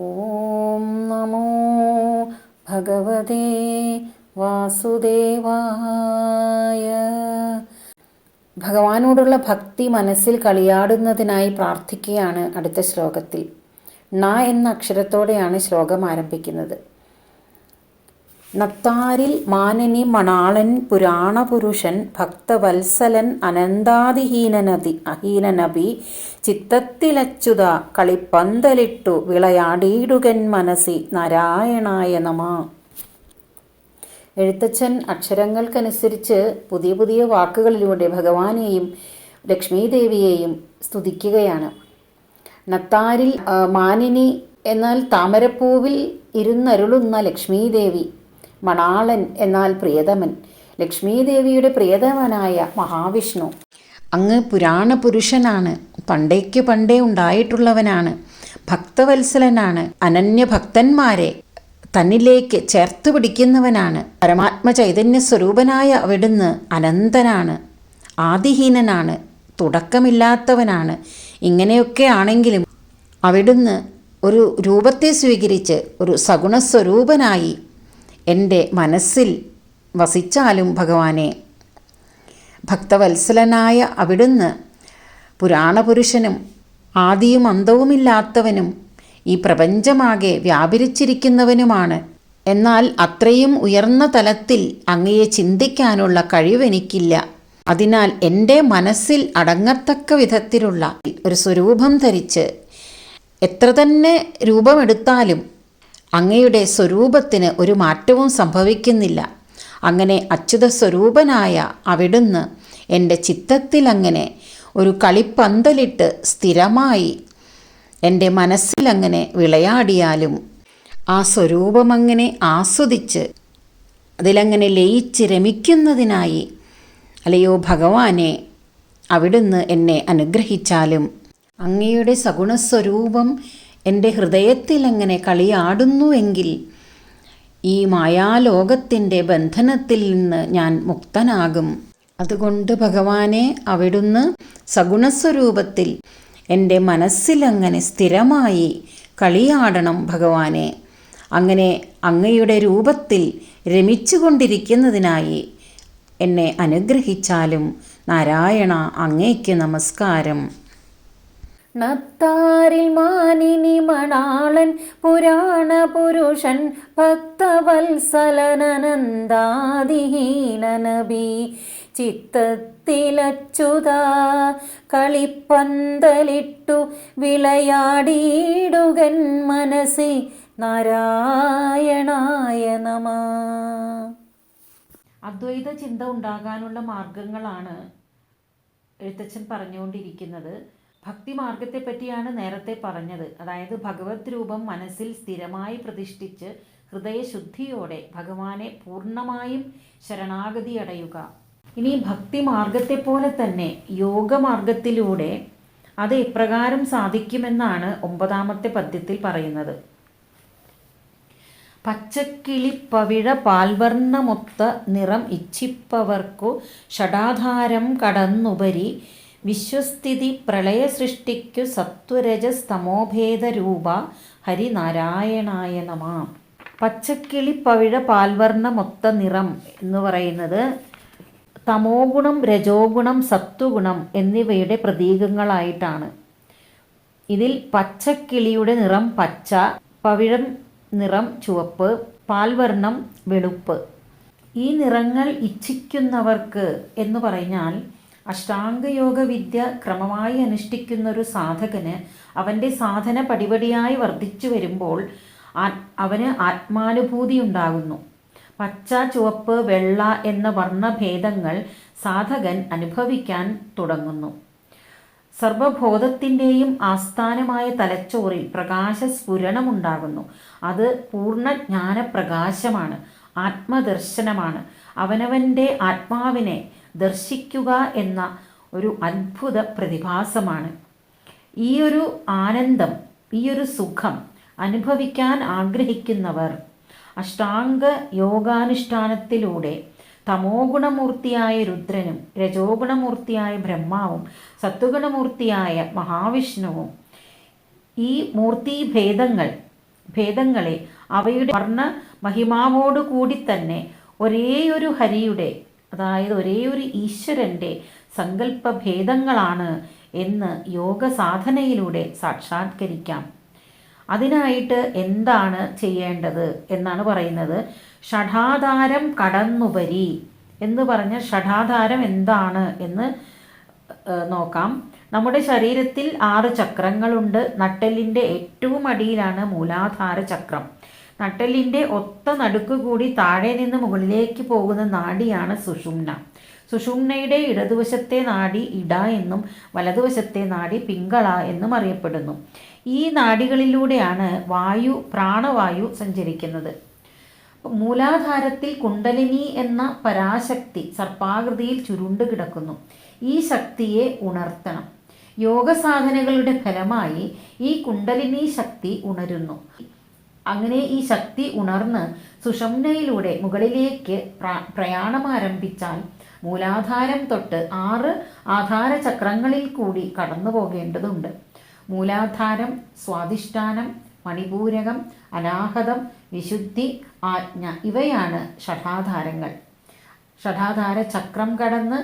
ഓം നമോ ഭഗവതേ വാസുദേവായ. ഭഗവാനോടുള്ള ഭക്തി മനസ്സിൽ കളിയാടുന്നതിനായി പ്രാർത്ഥിക്കുകയാണ് അടുത്ത ശ്ലോകത്തിൽ. ന എന്ന അക്ഷരത്തോടെയാണ് ശ്ലോകം ആരംഭിക്കുന്നത്. നത്താരിൽ മാനനി മണാളൻ പുരാണപുരുഷൻ ഭക്തവത്സലൻ അനന്താതിഹീനനതി അഹീനനബി ചിത്തത്തിലച്ചുത കളിപ്പന്തലിട്ടു വിളയാടിയിടുകൻ മനസി നാരായണായ നമ. എഴുത്തച്ഛൻ അക്ഷരങ്ങൾക്കനുസരിച്ച് പുതിയ പുതിയ വാക്കുകളിലൂടെ ഭഗവാനെയും ലക്ഷ്മീദേവിയെയും സ്തുതിക്കുകയാണ്. നത്താരിൽ മാനിനി എന്നാൽ താമരപ്പൂവിൽ ഇരുന്നരുളുന്ന ലക്ഷ്മീദേവി മണാളൻ എന്നാൽ പ്രിയതമൻ. ലക്ഷ്മീദേവിയുടെ പ്രിയതമനായ മഹാവിഷ്ണു. അങ്ങ് പുരാണ പുരുഷനാണ് പണ്ടേക്ക് പണ്ടേ ഉണ്ടായിട്ടുള്ളവനാണ്. ഭക്തവത്സലനാണ്. അനന്യഭക്തന്മാരെ തന്നിലേക്ക് ചേർത്ത് പിടിക്കുന്നവനാണ്. പരമാത്മ ചൈതന്യ സ്വരൂപനായ അവിടുന്ന് അനന്തനാണ്. ആദിഹീനനാണ്. തുടക്കമില്ലാത്തവനാണ്. ഇങ്ങനെയൊക്കെ ആണെങ്കിലും അവിടുന്ന് ഒരു രൂപത്തെ സ്വീകരിച്ച് ഒരു സഗുണസ്വരൂപനായി എന്റെ മനസ്സിൽ വസിച്ചാലും ഭഗവാനെ. ഭക്തവത്സലനായ അവിടുന്ന് പുരാണപുരുഷനും ആദിയും അന്തവുമില്ലാത്തവനും ഈ പ്രപഞ്ചമാകെ വ്യാപരിച്ചിരിക്കുന്നവനുമാണ്. എന്നാൽ അത്രയും ഉയർന്ന തലത്തിൽ അങ്ങയെ ചിന്തിക്കാനുള്ള കഴിവെനിക്കില്ല. അതിനാൽ എന്റെ മനസ്സിൽ അടങ്ങത്തക്ക വിധത്തിലുള്ള ഒരു സ്വരൂപം ധരിച്ച് എത്ര തന്നെ രൂപമെടുത്താലും അങ്ങയുടെ സ്വരൂപത്തിന് ഒരു മാറ്റവും സംഭവിക്കുന്നില്ല. അങ്ങനെ അച്യുത സ്വരൂപനായ അവിടുന്ന് എന്റെ ചിത്തത്തിൽ അങ്ങനെ ഒരു കളിപ്പന്തലിട്ട് സ്ഥിരമായി എന്റെ മനസ്സിലങ്ങനെ വിളയാടിയാലും ആ സ്വരൂപമങ്ങനെ ആസ്വദിച്ച് അതിലങ്ങനെ ലയിച്ച് രമിക്കുന്നതിനായി അല്ലയോ ഭഗവാനെ അവിടുന്ന് എന്നെ അനുഗ്രഹിച്ചാലും അങ്ങയുടെ സഗുണസ്വരൂപം എന്റെ ഹൃദയത്തിലങ്ങനെ കളിയാടുന്നുവെങ്കിൽ ഈ മായാലോകത്തിന്റെ ബന്ധനത്തിൽ നിന്ന് ഞാൻ മുക്തനാകും. അതുകൊണ്ട് ഭഗവാനെ അവിടുന്ന് സഗുണസ്വരൂപത്തിൽ എന്റെ മനസ്സിലങ്ങനെ സ്ഥിരമായി കളിയാടണം ഭഗവാനെ. അങ്ങനെ അങ്ങയുടെ രൂപത്തിൽ രമിച്ചുകൊണ്ടിരിക്കുന്നതിനായി എന്നെ അനുഗ്രഹിച്ചാലും നാരായണ അങ്ങേക്ക് നമസ്കാരം. നത്താരിൽ മാനിനി മണാളൻ പുരാണ പുരുഷൻ ഭക്തവത്സലനന്ദാതിഹീനനബി ചിത്തത്തിലച്ചുത കളിപ്പന്തലിട്ടു വിളയാടിയിടുകൻ മനസ്സി നാരായണായ നമ. അദ്വൈത ചിന്ത ഉണ്ടാകാനുള്ള മാർഗങ്ങളാണ് എഴുത്തച്ഛൻ പറഞ്ഞുകൊണ്ടിരിക്കുന്നത്. ഭക്തി മാർഗത്തെ പറ്റിയാണ് നേരത്തെ പറഞ്ഞത്. അതായത് ഭഗവത് രൂപം മനസ്സിൽ സ്ഥിരമായി പ്രതിഷ്ഠിച്ച് ഹൃദയശുദ്ധിയോടെ ഭഗവാനെ പൂർണമായും ശരണാഗതി അടയുക ഇനി ഭക്തി മാർഗത്തെ പോലെ തന്നെ യോഗമാർഗത്തിലൂടെ അത് എപ്രകാരം സാധിക്കുമെന്നാണ് ഒമ്പതാമത്തെ പദ്യത്തിൽ പറയുന്നത്. പച്ചക്കിളിപ്പവിഴ പാൽവർണമൊത്ത നിറം ഇച്ഛിപ്പവർക്കു ഷടാധാരം കടന്നുപരി വിശ്വസ്ഥിതി പ്രളയസൃഷ്ടിക്കു സത്വരജസ്തമോഭേദരൂപ ഹരിനാരായണായ നമ. പച്ചക്കിളി പവിഴ പാൽവർണ മൊത്ത നിറം എന്ന് പറയുന്നത് തമോഗുണം രജോഗുണം സത്വഗുണം എന്നിവയുടെ പ്രതീകങ്ങളായിട്ടാണ്. ഇതിൽ പച്ചക്കിളിയുടെ നിറം പച്ച പവിഴം നിറം ചുവപ്പ് പാൽവർണം വെളുപ്പ്. ഈ നിറങ്ങൾ ഇച്ഛിക്കുന്നവർക്ക് എന്ന് പറഞ്ഞാൽ അഷ്ടാംഗയോഗ വിദ്യ ക്രമമായി അനുഷ്ഠിക്കുന്ന ഒരു സാധകന് അവന്റെ സാധന പടിപടിയായി വർദ്ധിച്ചു വരുമ്പോൾ അവന് ആത്മാനുഭൂതി ഉണ്ടാകുന്നു പച്ച ചുവപ്പ് വെള്ള എന്ന വർണഭേദങ്ങൾ സാധകൻ അനുഭവിക്കാൻ തുടങ്ങുന്നു. സർവബോധത്തിന്റെയും ആസ്ഥാനമായ തലച്ചോറിൽ പ്രകാശസ്ഫുരണമുണ്ടാകുന്നു. അത് പൂർണ ജ്ഞാനപ്രകാശമാണ് ആത്മദർശനമാണ്. അവനവന്റെ ആത്മാവിനെ ദർശിക്കുക എന്ന ഒരു അത്ഭുത പ്രതിഭാസമാണ്. ഈ ഒരു ആനന്ദം ഈ ഒരു സുഖം അനുഭവിക്കാൻ ആഗ്രഹിക്കുന്നവർ അഷ്ടാംഗ യോഗാനുഷ്ഠാനത്തിലൂടെ തമോഗുണമൂർത്തിയായ രുദ്രനും രജോ ഗുണമൂർത്തിയായ ബ്രഹ്മാവും സത്വഗുണമൂർത്തിയായ മഹാവിഷ്ണുവും ഈ മൂർത്തിഭേദങ്ങൾ ഭേദങ്ങളെ അവയുടെ വർണ മഹിമാവോടുകൂടി തന്നെ ഒരേയൊരു ഹരിയുടെ അതായത് ഒരേ ഒരു ഈശ്വരന്റെ സങ്കല്പ ഭേദങ്ങളാണ് എന്ന് യോഗ സാധനയിലൂടെ സാക്ഷാത്കരിക്കാം. അതിനായിട്ട് എന്താണ് ചെയ്യേണ്ടത് എന്നാണ് പറയുന്നത്. ഷഠാധാരം കടന്നുപരി എന്ന് പറഞ്ഞ ഷഠാധാരം എന്താണ് എന്ന് നോക്കാം. നമ്മുടെ ശരീരത്തിൽ ആറ് ചക്രങ്ങളുണ്ട്. നട്ടെല്ലിന്റെ ഏറ്റവും അടിയിലാണ് മൂലാധാര ചക്രം. നട്ടെല്ലിന്റെ ഒത്ത നടുക്ക് കൂടി താഴെ നിന്ന് മുകളിലേക്ക് പോകുന്ന നാഡിയാണ് സുഷുമ്ന. സുഷുമ്നയുടെ ഇടതുവശത്തെ നാഡി ഇട എന്നും വലതുവശത്തെ നാഡി പിങ്കള എന്നും അറിയപ്പെടുന്നു. ഈ നാടികളിലൂടെയാണ് വായു പ്രാണവായു സഞ്ചരിക്കുന്നത്. മൂലാധാരത്തിൽ കുണ്ടലിനി എന്ന പരാശക്തി സർപ്പാകൃതിയിൽ ചുരുണ്ട് കിടക്കുന്നു. ഈ ശക്തിയെ ഉണർത്തണം. യോഗ സാധനകളുടെ ഫലമായി ഈ കുണ്ടലിനി ശക്തി ഉണരുന്നു. അങ്ങനെ ഈ ശക്തി ഉണർന്ന് സുഷംനയിലൂടെ മുകളിലേക്ക് പ്രയാണമാരംഭിച്ചാൽ മൂലാധാരം തൊട്ട് ആറ് ആധാര ചക്രങ്ങളിൽ കൂടി കടന്നു പോകേണ്ടതുണ്ട് മൂലാധാരം സ്വാധിഷ്ഠാനം മണിപൂരകം അനാഹതം വിശുദ്ധി ആജ്ഞ ഇവയാണ് ഷഠാധാരങ്ങൾ ഷഠാധാര ചക്രം കടന്ന്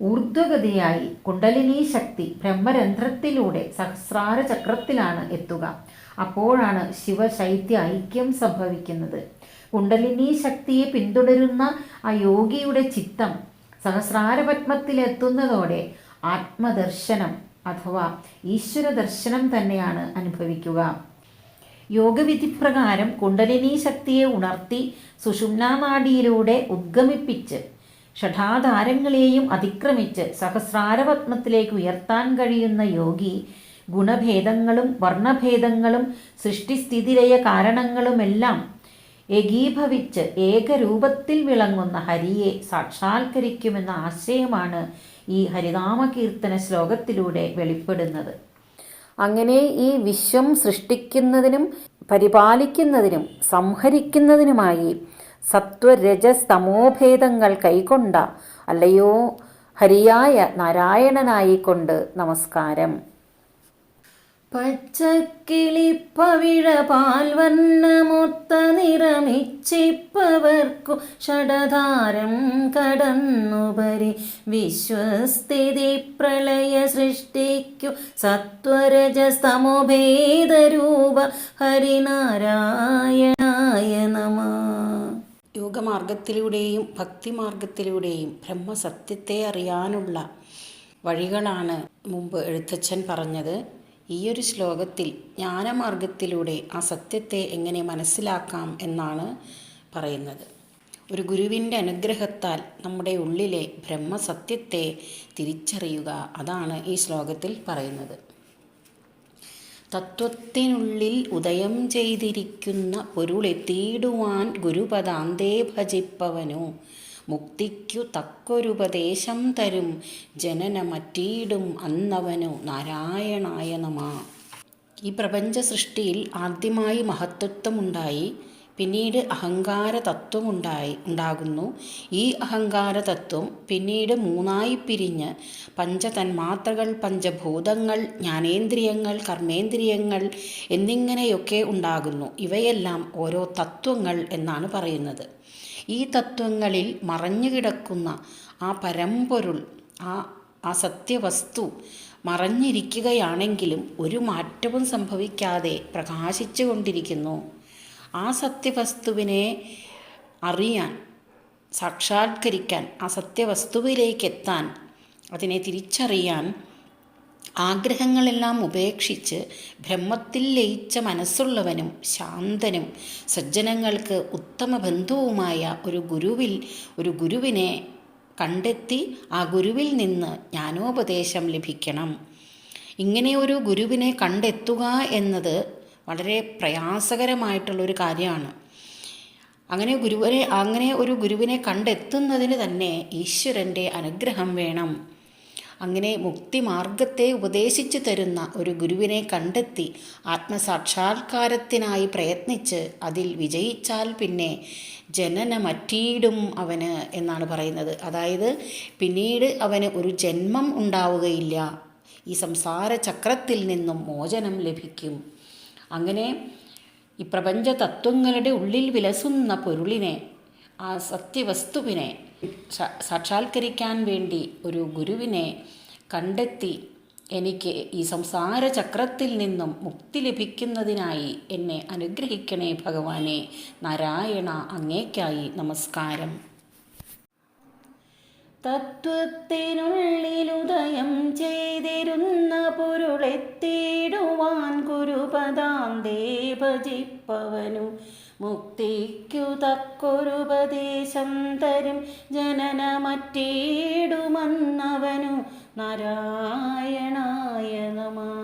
ഊർധ്വഗതിയായി കുണ്ടലിനി ശക്തി ബ്രഹ്മരന്ധ്രത്തിലൂടെ സഹസ്രാര ചക്രത്തിലാണ് എത്തുക. അപ്പോഴാണ് ശിവശൈത്യ ഐക്യം സംഭവിക്കുന്നത്. കുണ്ടലിനി ശക്തിയെ പിന്തുടരുന്ന ആ യോഗിയുടെ ചിത്തം സഹസ്രാരപത്മത്തിലെത്തുന്നതോടെ ആത്മദർശനം അഥവാ ഈശ്വര ദർശനം തന്നെയാണ് അനുഭവിക്കുക. യോഗവിധി പ്രകാരം കുണ്ടലിനി ശക്തിയെ ഉണർത്തി സുഷുമ്നാനാടിയിലൂടെ ഉദ്ഗമിപ്പിച്ച് ഷഠാധാരങ്ങളെയും അതിക്രമിച്ച് സഹസ്രാരപത്മത്തിലേക്ക് ഉയർത്താൻ കഴിയുന്ന യോഗി ഗുണഭേദങ്ങളും വർണഭേദങ്ങളും സൃഷ്ടിസ്ഥിതിലയ കാരണങ്ങളുമെല്ലാം ഏകീഭവിച്ച് ഏകരൂപത്തിൽ വിളങ്ങുന്ന ഹരിയെ സാക്ഷാത്കരിക്കുമെന്ന ആശയമാണ് ഈ ഹരിനാമകീർത്തന ശ്ലോകത്തിലൂടെ വെളിപ്പെടുന്നത്. അങ്ങനെ ഈ വിശ്വം സൃഷ്ടിക്കുന്നതിനും പരിപാലിക്കുന്നതിനും സംഹരിക്കുന്നതിനുമായി സത്വരജസ്തമോഭേദങ്ങൾ കൈക്കൊണ്ട അല്ലയോ? ഹരിയായ നാരായണനായിക്കൊണ്ട് നമസ്കാരം. പച്ചക്കിളിപ്പവിഴ പാൽവർണമൊത്ത നിറമിച്ചിപ്പവർക്കു ഷടധാരം കടന്നുപരി. വിശ്വസ്ഥിതി പ്രളയ സൃഷ്ടിക്കു സത്വരജസ്തമോഭേദരൂപ ഹരിനാരായണായ നമ. യോഗമാർഗത്തിലൂടെയും ഭക്തിമാർഗത്തിലൂടെയും ബ്രഹ്മസത്യത്തെ അറിയാനുള്ള വഴികളാണ് മുമ്പ് എഴുത്തച്ഛൻ പറഞ്ഞത്. ഈയൊരു ശ്ലോകത്തിൽ ജ്ഞാനമാർഗത്തിലൂടെ ആ സത്യത്തെ എങ്ങനെ മനസ്സിലാക്കാം എന്നാണ് പറയുന്നത്. ഒരു ഗുരുവിന്റെ അനുഗ്രഹത്താൽ നമ്മുടെ ഉള്ളിലെ ബ്രഹ്മസത്യത്തെ തിരിച്ചറിയുക അതാണ് ഈ ശ്ലോകത്തിൽ പറയുന്നത്. തത്വത്തിനുള്ളിൽ ഉദയം ചെയ്തിരിക്കുന്ന പൊരുളെത്തിയിടുവാൻ ഗുരുപദാന്തേ ഭജിപ്പവനു. മുക്തിക്കു തക്കൊരുപദേശം തരും ജനനമറ്റീടും അന്നവനു നാരായണായ നമ. ഈ പ്രപഞ്ച സൃഷ്ടിയിൽ ആദ്യമായി മഹത്വത്വമുണ്ടായി. പിന്നീട് അഹങ്കാര തത്വം ഉണ്ടായി ഉണ്ടാകുന്നു. ഈ അഹങ്കാര തത്വം പിന്നീട് മൂന്നായി പിരിഞ്ഞ് പഞ്ചതന്മാത്രകൾ പഞ്ചഭൂതങ്ങൾ ജ്ഞാനേന്ദ്രിയങ്ങൾ കർമ്മേന്ദ്രിയങ്ങൾ എന്നിങ്ങനെയൊക്കെ ഉണ്ടാകുന്നു. ഇവയെല്ലാം ഓരോ തത്വങ്ങൾ എന്നാണ് പറയുന്നത്. ഈ തത്വങ്ങളിൽ മറഞ്ഞുകിടക്കുന്ന ആ പരമ്പൊരുൾ ആ ആ സത്യവസ്തു മറഞ്ഞിരിക്കുകയാണെങ്കിലും ഒരു മാറ്റവും സംഭവിക്കാതെ പ്രകാശിച്ചു കൊണ്ടിരിക്കുന്നു ആ സത്യവസ്തുവിനെ അറിയാൻ സാക്ഷാത്കരിക്കാൻ ആ സത്യവസ്തുവിലേക്ക് എത്താൻ അതിനെ തിരിച്ചറിയാൻ ആഗ്രഹങ്ങളെല്ലാം ഉപേക്ഷിച്ച് ബ്രഹ്മത്തിൽ ലയിച്ച മനസ്സുള്ളവനും ശാന്തനും സജ്ജനങ്ങൾക്ക് ഉത്തമ ബന്ധുവുമായ ഒരു ഗുരുവിൽ ഒരു ഗുരുവിനെ കണ്ടെത്തി ആ ഗുരുവിൽ നിന്ന് ജ്ഞാനോപദേശം ലഭിക്കണം. ഇങ്ങനെ ഒരു ഗുരുവിനെ കണ്ടെത്തുക എന്നത് വളരെ പ്രയാസകരമായിട്ടുള്ളൊരു കാര്യമാണ്. അങ്ങനെ ഗുരുവിനെ അങ്ങനെ ഒരു ഗുരുവിനെ കണ്ടെത്തുന്നതിന് തന്നെ ഈശ്വരന്റെ അനുഗ്രഹം വേണം. അങ്ങനെ മുക്തിമാർഗത്തെ ഉപദേശിച്ചു തരുന്ന ഒരു ഗുരുവിനെ കണ്ടെത്തി ആത്മസാക്ഷാത്കാരത്തിനായി പ്രയത്നിച്ച് അതിൽ വിജയിച്ചാൽ പിന്നെ ജനന ജനനമറ്റീടും അവന് എന്നാണ് പറയുന്നത്. അതായത് പിന്നീട് അവന് ഒരു ജന്മം ഉണ്ടാവുകയില്ല. ഈ സംസാര ചക്രത്തിൽ നിന്നും മോചനം ലഭിക്കും. അങ്ങനെ ഈ പ്രപഞ്ച തത്വങ്ങളുടെ ഉള്ളിൽ വിലസുന്ന പൊരുളിനെ ആ സത്യവസ്തുവിനെ സാക്ഷാത്കരിക്കാൻ വേണ്ടി ഒരു ഗുരുവിനെ കണ്ടെത്തി എനിക്ക് ഈ സംസാര ചക്രത്തിൽ നിന്നും മുക്തി ലഭിക്കുന്നതിനായി എന്നെ അനുഗ്രഹിക്കണേ ഭഗവാനെ. നാരായണ അങ്ങേക്കായി നമസ്കാരം. തത്വത്തിനുള്ളിലുദയം ചെയ്തിരുന്ന പൊരുളെത്തിടുവാൻ ഗുരുപദാന്തേ ഭജിപ്പവനു മുക്തിക്കു തക്കൊരുപദേശം തരും. ജനനമറ്റേടുമന്നവനു. നാരായണായ നമ.